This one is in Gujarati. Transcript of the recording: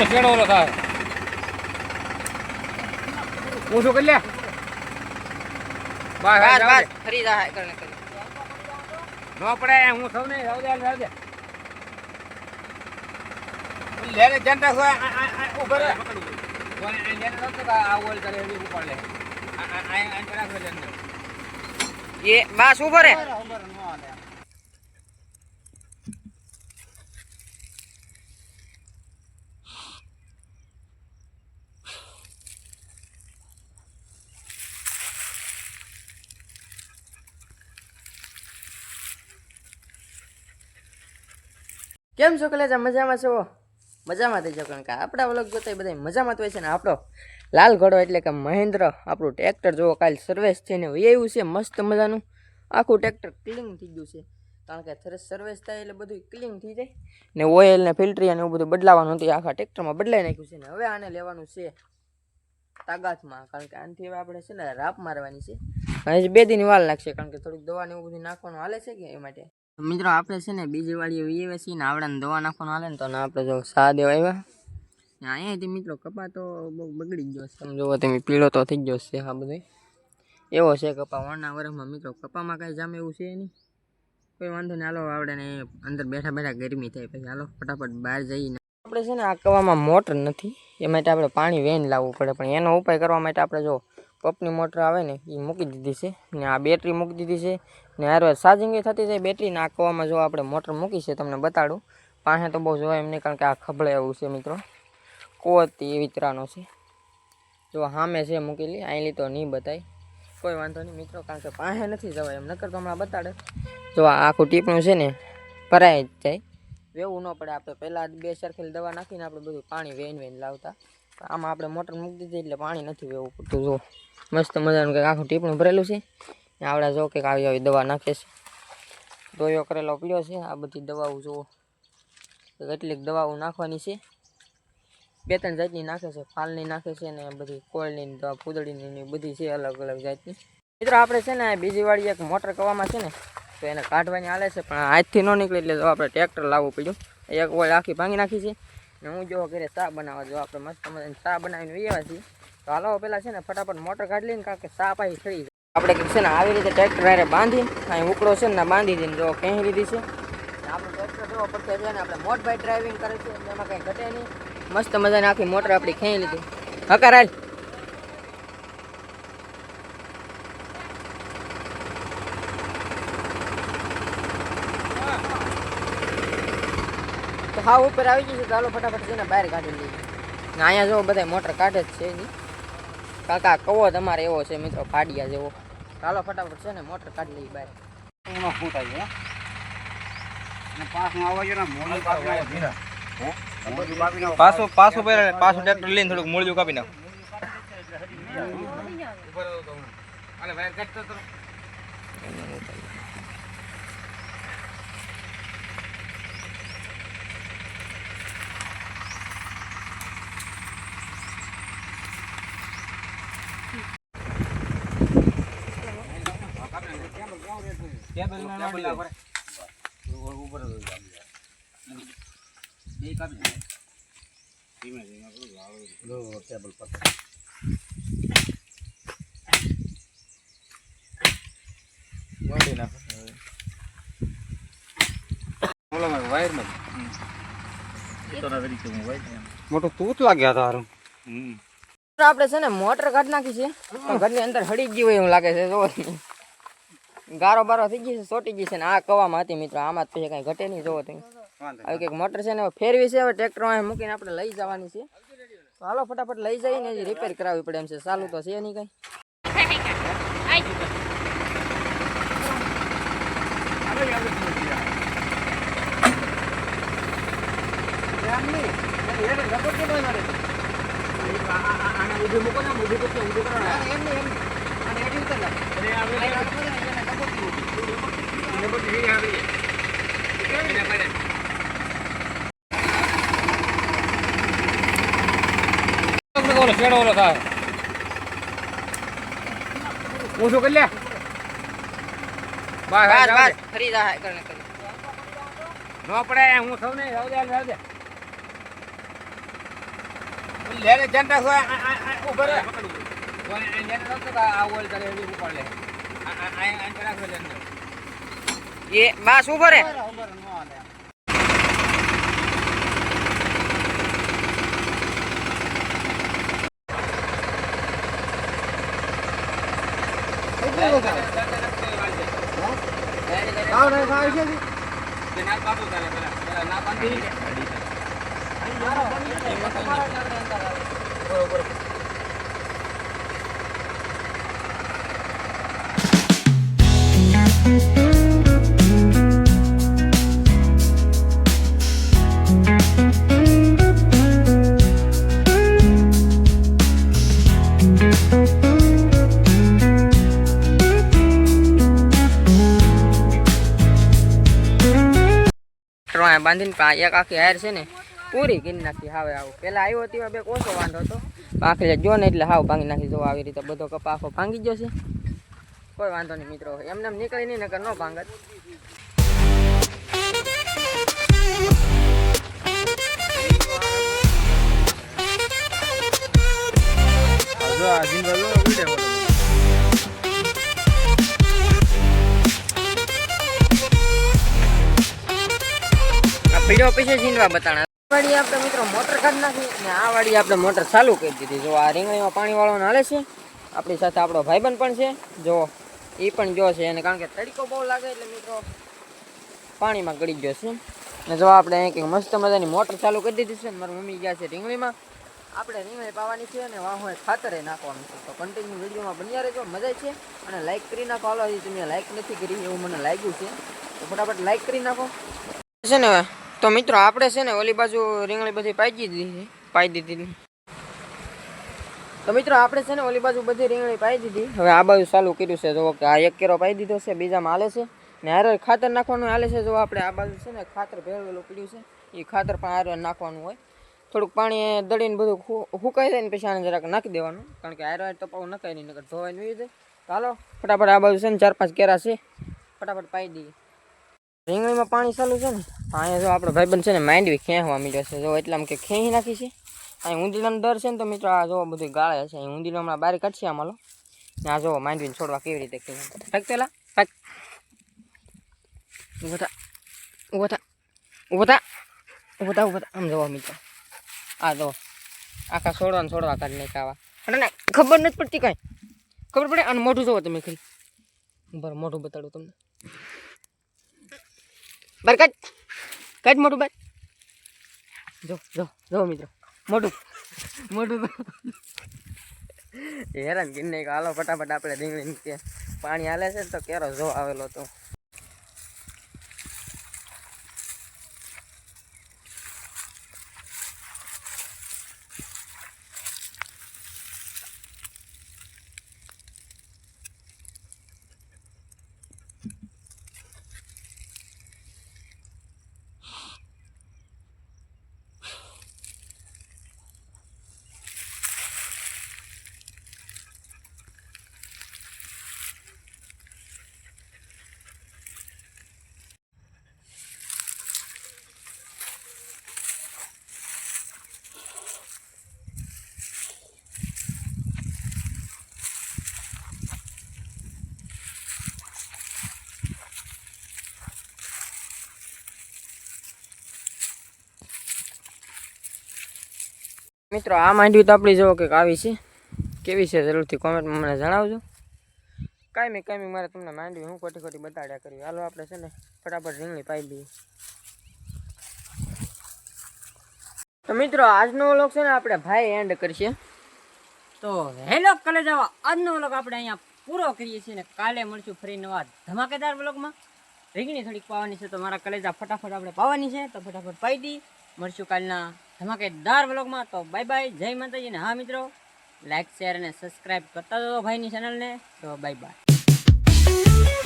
ઓલો શેડો ઓલો થાય શું કરી લે બસ બસ બસ બસ ફરી જા કરને કરી ન પડે હું સૌ ને રાવ દે રાવ દે લેને જનતા હોય લેને આ ઓલ કરે એવી ઉપર લે આ આ આ કરે એ બસ ઊભો રે કેમ છો કલેજા? મજામાં છો? મજામાં થઈ જાવ કારણ કે આપણા વલગ જોતા બધા મજામાં તો હોય છે ને આપણો લાલ ઘોડો એટલે કે મહેન્દ્ર, આપણું ટ્રેક્ટર જોવો કાલ સર્વિસ થઈને એવું છે મસ્ત મજાનું. આખું ટ્રેક્ટર ક્લીન થઈ ગયું છે. કારણ કે સરસ સર્વિસ થાય એટલે બધું ક્લીન થઈ જાય. ને ઓઇલ ને ફિલ્ટરી અને એવું બધું બદલાવાનું હતું આખા ટ્રેક્ટરમાં બદલાઈ નાખ્યું છે ને હવે આને લેવાનું છે તાગાતમાં કારણ કે આનાથી હવે આપણે છે ને રાપ મારવાની છે. બે દિન વાર લાગશે કારણ કે થોડુંક દવાને એવું બધું નાખવાનું હાલે છે કે એ માટે? મિત્રો, આપણે છે ને બીજી વાળી વીએ છીએ ને આવડાને દવા નાખવાનું હાલે ને તો આપણે જો સા દેવા આવ્યા અહીંયાથી મિત્રો કપા તો બહુ બગડી ગયો છે. સમજો તમે, પીળો તો થઈ ગયો છે આ બધો. એવો છે કપા વણના વરસમાં મિત્રો કપામાં કાંઈ જામે એવું છે નહીં. કોઈ વાંધો નહીં, હાલો આવડે ને અંદર બેઠા બેઠા ગરમી થાય પછી. હાલો, ફટાફટ બહાર જઈને. આપણે છે ને આ કવામાં મોટર નથી, એ માટે આપણે પાણી વેન લાવવું પડે. પણ એનો ઉપાય કરવા માટે આપણે જો પંપની મોટર આવે ને એ મૂકી દીધી છે. ને આ બેટરી મૂકી દીધી છે. ને હારવાર ચાર્જિંગ થતી જાય બેટરી નાખવામાં જો આપણે મોટર મૂકી છે તમને બતાડું. પાસે તો બહુ જોવા એમ નહીં, કારણ કે આ ખબળે એવું છે મિત્રો. કોતી એવી તરાનો છે. જો સામે છે મૂકેલી અહીંલી તો નહીં બતાય. કોઈ વાંધો નહીં મિત્રો, કારણ કે પાસે નથી જવાય એમ, નકર તો હમણાં બતાડે. જો આ આખું ટીપણું છે ને ભરાય જ જાય. વેવું ન પડે, આપણે પહેલાં બે સરખેલી દવા નાખીને આપણે બધું પાણી વેન વેન લાવતા. આમાં આપણે મોટર મૂકી દીધી એટલે પાણી નથી વેવું પડતું, જો. મસ્ત મજાનું કંઈક આખું ટીપણું ભરેલું છે. આવડા જો કંઈક આવી આવી દવા નાખે છે. દોયો કરેલો પીળો છે. આ બધી દવાઓ જુઓ. કેટલીક દવાઓ નાખવાની છે. બે ત્રણ જાતની નાખે છે. ફાલની નાખે છે ને બધી કોળની દવા ફૂદડીની બધી છે અલગ અલગ જાતની. મિત્રો, આપણે છે ને બીજી વાળી એક મોટર કવામાં છે ને, તો એને કાઢવાની હાલે છે, પણ હાથથી ન નીકળે એટલે આપણે ટ્રેક્ટર લાવવું પડ્યું. એક ઓળ આખી ભાંગી નાખી છે. હું જો ઘરે ચા બનાવવા જો આપણે મસ્ત મજાની ચા બનાવીને વૈયા છીએ. તો હાલો પેલા છે ને ફટાફટ મોટર કાઢી લઈને, કારણ કે ચા પાછી થઈ આપણે કંઈક છે ને આવી રીતે ટ્રેક્ટર હારે બાંધી અહીં ઉકળો છે ને બાંધી દઈને જો કહી લીધી છે. આપણે ટ્રેક્ટર જોવો પડશે છે ને, આપણે મોટભાઈ ડ્રાઇવિંગ કરે છે, એમાં કંઈ ઘટે નહીં. મસ્ત મજાની આખી મોટર આપણી ખેંચી લીધી. હકાર તો હા ઉપર આવી ગઈ છે તો હાલો ફટાફટ છે ને બહાર કાઢી લઈએ. ને અહીંયા જો બધા મોટર કાઢે જ છે એની. કાકા કવો તમારે એવો છે મિત્રો? ફાડિયા જેવો. ચાલો ફટાફટ છે ને મોટર કાઢી લઈએ બહાર. એમાં ફૂટ આવી હે? પાછું પાછું પહેલા પાછું ટ્રેક્ટર લઈને થોડુંક મૂળિયું કાપી નાખ. વાયર કાઢતો ટેબલમાં નાખી ઉપર બે કાપી દે. ધીમે ધીમે કરું, લાવો. લો, ટેબલ પર નાખ. મોટું તૂત લાગ્યા તારું આપડે આપણે છે ને મોટર કાઢી નાખી છે. ઘરની અંદર હળી ગઈ હોય એવું લાગે છે જો ગારો બારો થઈ ગઈ છે ચોટી ગઈ છે ને આ કવામાં હતી મિત્રો આમાં જ પછી કાંઈ ઘટે નહીં જોવો તમે. આવી કંઈક મોટર છે ને ફેરવી છે હવે ટ્રેક્ટર અહીં મૂકીને આપણે લઈ જવાની છે. તો હાલો ફટાફટ લઈ જઈને હજી રિપેર કરાવવી પડે એમ છે ચાલુ તો છે નહીં કંઈ. ઓલો શેડો ઓલો થાય શું કરી લે બસ બસ ફરી જા કરને કરી ન પડે હું સૌ ને રાવ દે રાવ દે આ- बस ऊपर પેલા ના. બાંધી દે. બાંધીને એક આખી હાર છે ને, પૂરી કરી નાખી હાવે આવું પેલા આવ્યો હતી બે ઓછો વાંધો હતો આખી જો ને એટલે હાવ ભાંગી નાખી, જો આવી રીતે બધો કપા આખો ભાંગી ગયો છે કોઈ વાંધો નહીં મિત્રો. એમને એમ નીકળી નહીં નગર નો ભાંગત. પીડો પીછે ઝીંડવા બતાણા. વાડી આપણે મિત્રો મોટર કાઢી નાખી અને આ વાડી આપણે મોટર ચાલુ કરી દીધી. જો આ રીંગણીમાં પાણી વાળવાનું હાલે છે. આપણી સાથે આપણો ભાઈબંધ પણ છે. જો એ પણ જો છે અને કારણ કે તડકો બહુ લાગે એટલે મિત્રો પાણીમાં ગળી ગયો છે. જો આપણે અહીં કંઈક મસ્ત મજાની મોટર ચાલુ કરી દીધી છે ને, મારી મમ્મી ગયા છે રીંગણીમાં. આપણે રીંગણી પાવાની છે અને વાહ ખાતરે નાખવાનું છે. તો કન્ટિન્યુ વિડીયોમાં બન્યા રહેજો, મજા છે. અને લાઈક કરી નાખો. હાલો, હજી તમે લાઈક નથી કરી, એવું મને લાગ્યું છે. તો ફટાફટ લાઈક કરી નાખો. છે ને, તો મિત્રો આપણે છે ને ઓલી બાજુ રીંગણી બધી પાઈ દીધી પાઈ દીધી તો મિત્રો, આપણે છે ને ઓલી બાજુ બધી રીંગણી પાઈ દીધી. હવે આ બાજુ ચાલુ કર્યું છે, જો કે આ એક કેરો પાઈ દીધો છે, બીજામાં હાલે છે. ને હારે ખાતર નાખવાનું હાલે છે, જો આપણે આ બાજુ છે ને ખાતર ભેળવેલું પડ્યું છે. એ ખાતર પણ હારે નાખવાનું હોય. થોડુંક પાણી દળીને બધું ફૂંકાઈ જાય ને પછી આને જરાક નાખી દેવાનું. કારણ કે હારે તો પાવું નખાય નહીં, નકર ધોવાઈ નહીં તો. ફટાફટ આ બાજુ છે ને ચાર પાંચ કેરા છે, ફટાફટ પાઈ દઈએ. રીંગણીમાં પાણી ચાલુ છે ને અહીંયા જો આપણો ભાઈબંધ છે ને માંડવી ખેંચવા મીડ્યો છે. જો એટલા આમ કે ખેંચી નાખી છે. અહીં ઊંધીલાનો દર છે ને તો મિત્રો આ જો બધું ગાળે છે અહીં ઊંધીલો હમણાં બારી કાઢશે આમાં ને આ જો માંડવીને છોડવા કેવી રીતે ફેંક પેલા ફેંક. ઊભો થા ઊભો આમ જોવા મિત્રો. આ જો, આખા છોડવા ને છોડવા કાઢી નાખ્યા આવા. અને ખબર નથી પડતી કાંઈ. ખબર પડે? અને મોઢું જોવો તમે ખાલી. બરાબર, મોઢું બતાડું તમને. બાર કાઢ. કાઢ મોટું બાર. જો જો જો મિત્રો. મોટું. મોટું હેરાન ગીરને હાલો ફટાફટ આપણે રીંગણી પાણી હાલે છે ને તો કેરો જો આવેલો તો. મિત્રો, આ માંડવી તો આપણી જોવો કંઈક આવી છે. કેવી છે જરૂરથી કોમેન્ટમાં મને જણાવજો. કાંઈ કાંઈ મારે તમને માંડવી હું ખોટી ખોટી બતાડ્યા કરી. હાલો, આપણે છે ને ફટાફટ રીંગણી પાઈ દઈએ તો મિત્રો, આજનો વ્લોગ છે ને આપણે ભાઈ એન્ડ કરીશે તો હેલો, કલે જવા. આજનો વ્લોગ આપણે અહીંયા પૂરો કરીએ છીએ ને કાલે મળશું ફરી નવા ધમાકેદાર વ્લોગમાં. રીંગણી થોડીક પાવાની છે તો મારા કલેજા ફટાફટ આપણે પાવાની છે, તો ફટાફટ પાઈ દી. મળશું કાલના ધમાકેદાર વ્લોગમાં તો બાય બાય જય માતાજી ને હા મિત્રો. લાઈક શેર અને સબસ્ક્રાઈબ કરતા જાઓ ભાઈની ચેનલને તો બાય બાય